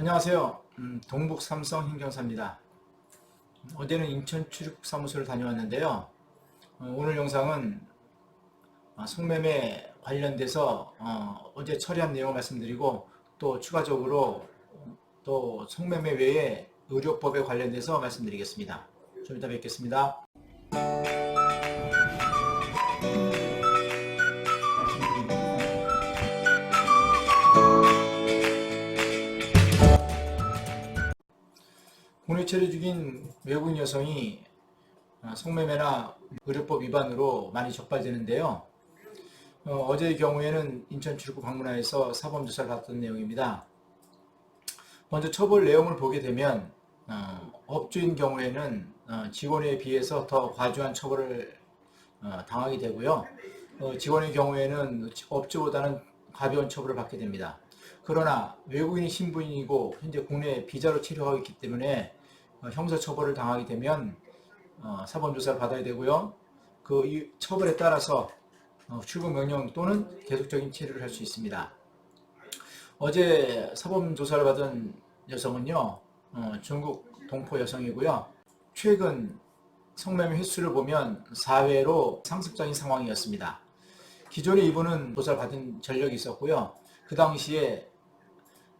안녕하세요. 음, 동북 삼성 힘경사입니다. 어제는 인천 출입국 사무소를 다녀왔는데요. 어, 오늘 영상은 아, 성매매 관련돼서 어, 제 처리한 내용을 말씀드리고 또 추가적으로 또 성매매 외에 의료법에 관련돼서 말씀드리겠습니다. 좀 이따 뵙겠습니다. 국내 체류 중인 외국인 여성이 아, 성매매나 의료법 위반으로 많이 적발되는데요. 어, 제의 경우에는 인천 출구 방문하에서 사범 조사를 받았던 내용입니다. 먼저 처벌 내용을 보게 되면 어, 업주인 경우에는 어, 직원에 비해서 더 과중한 처벌을 어, 당하게 되고요. 어, 직원의 경우에는 업주보다는 가벼운 처벌을 받게 됩니다. 그러나 외국인 신분이고 현재 국내에 비자로 체류하고 있기 때문에 어, 형사처벌을 당하게 되면 어, 사범조사를 받아야 되고요. 그이 처벌에 따라서 어, 출국 명령 또는 계속적인 체류를 할 수 있습니다. 어제 사범조사를 받은 여성은요, 어, 중국 동포 여성이고요. 최근 성매매 횟수를 보면 4회로 상습적인 상황이었습니다. 기존에 이분은 조사를 받은 전력이 있었고요. 그 당시에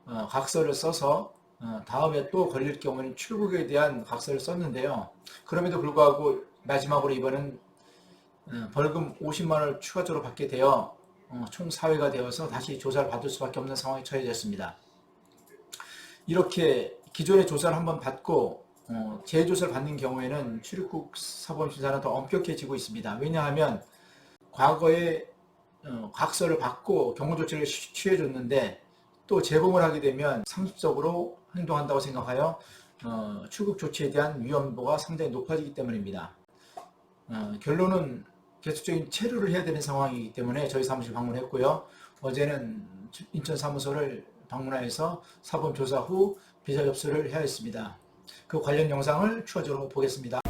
어, 각서를 써서 어, 다음에 또 걸릴 경우는 출국에 대한 각서를 썼는데요. 그럼에도 불구하고 마지막으로 이번은 어, 벌금 50만 원을 추가적으로 받게 되어 어, 총 4회가 되어서 다시 조사를 받을 수밖에 없는 상황에 처해졌습니다. 이렇게 기존의 조사를 한번 받고 어, 재조사를 받는 경우에는 출입국 사범심사는 더 엄격해지고 있습니다. 왜냐하면 과거에 어, 각서를 받고 경고 조치를 취- 취해줬는데 또 재봉을 하게 되면 상습적으로 행동한다고 생각하여 어, 출국 조치에 대한 위험도가 상당히 높아지기 때문입니다. 어, 결론은 계속적인 체류를 해야 되는 상황이기 때문에 저희 사무실 방문했고요. 어제는 인천 사무소를 방문하여서 사범 조사 후 비자 접수를 해야 했습니다. 그 관련 영상을 추가적으로 보겠습니다.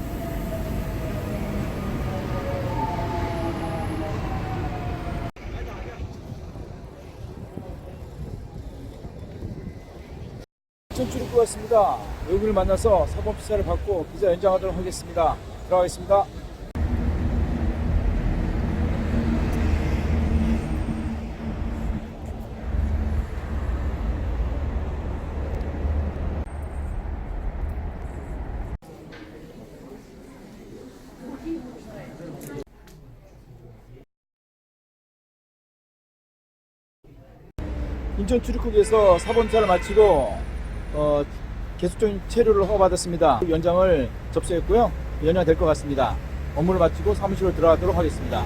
인천 출입구 왔습니다. 외국인을 만나서 사법 수사를 받고 비자 연장하도록 하겠습니다. 들어가겠습니다. 인천 출입국에서 사범사를 마치고 어, 계속적인 체류를 허가받았습니다. 연장을 접수했고요. 연장될 것 같습니다. 업무를 마치고 사무실로 들어가도록 하겠습니다.